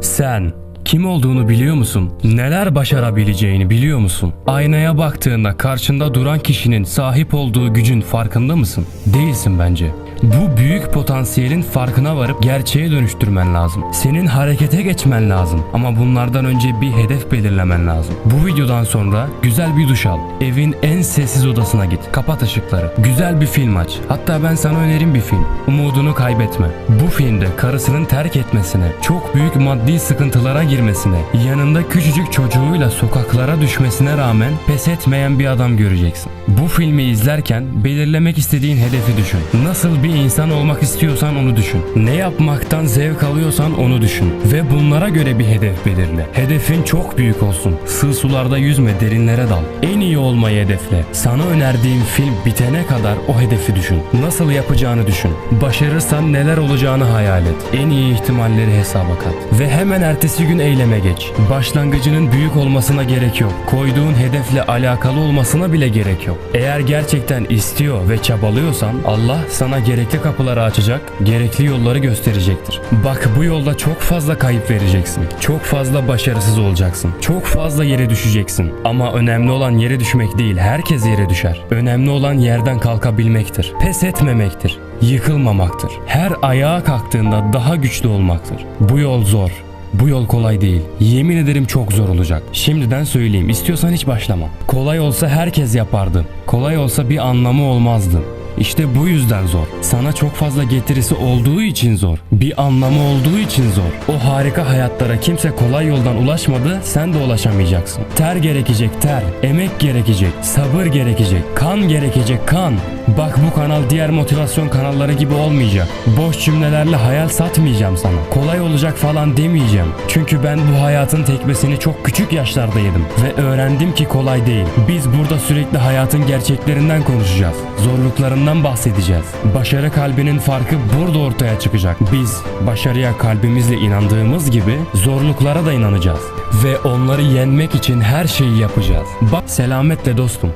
Sen kim olduğunu biliyor musun? Neler başarabileceğini biliyor musun? Aynaya baktığında karşında duran kişinin sahip olduğu gücün farkında mısın? Değilsin bence. Bu büyük potansiyelin farkına varıp gerçeğe dönüştürmen lazım. Senin harekete geçmen lazım. Ama bunlardan önce bir hedef belirlemen lazım. Bu videodan sonra güzel bir duş al. Evin en sessiz odasına git. Kapat ışıkları. Güzel bir film aç. Hatta ben sana önerim bir film. Umudunu kaybetme. Bu filmde karısının terk etmesine, çok büyük maddi sıkıntılara girmesine, yanında küçücük çocuğuyla sokaklara düşmesine rağmen pes etmeyen bir adam göreceksin. Bu filmi izlerken belirlemek istediğin hedefi düşün. Nasıl bir insan olmak istiyorsan onu düşün. Ne yapmaktan zevk alıyorsan onu düşün. Ve bunlara göre bir hedef belirle. Hedefin çok büyük olsun. Sığ sularda yüzme, derinlere dal. En iyi olmayı hedefle. Sana önerdiğim film bitene kadar o hedefi düşün. Nasıl yapacağını düşün. Başarırsan neler olacağını hayal et. En iyi ihtimalleri hesaba kat. Ve hemen ertesi gün eyleme geç. Başlangıcının büyük olmasına gerek yok. Koyduğun hedefle alakalı olmasına bile gerek yok. Eğer gerçekten istiyor ve çabalıyorsan Allah sana gerekli kapıları açacak, gerekli yolları gösterecektir. Bak bu yolda çok fazla kayıp vereceksin. Çok fazla başarısız olacaksın. Çok fazla yere düşeceksin. Ama önemli olan yere düşmek değil, herkes yere düşer. Önemli olan yerden kalkabilmektir. Pes etmemektir. Yıkılmamaktır. Her ayağa kalktığında daha güçlü olmaktır. Bu yol zor. Bu yol kolay değil. Yemin ederim çok zor olacak. Şimdiden söyleyeyim. İstiyorsan hiç başlama. Kolay olsa herkes yapardı. Kolay olsa bir anlamı olmazdı. İşte bu yüzden zor. Sana çok fazla getirisi olduğu için zor. Bir anlamı olduğu için zor. O harika hayatlara kimse kolay yoldan ulaşmadı, sen de ulaşamayacaksın. Ter gerekecek ter, emek gerekecek, sabır gerekecek, kan gerekecek kan. Bak bu kanal diğer motivasyon kanalları gibi olmayacak. Boş cümlelerle hayal satmayacağım sana. Kolay olacak falan demeyeceğim. Çünkü ben bu hayatın tekmesini çok küçük yaşlarda yedim. Ve öğrendim ki kolay değil. Biz burada sürekli hayatın gerçeklerinden konuşacağız. Zorluklarından bahsedeceğiz. Başarı kalbinin farkı burada ortaya çıkacak. Biz başarıya kalbimizle inandığımız gibi zorluklara da inanacağız. Ve onları yenmek için her şeyi yapacağız. Bak selametle dostum.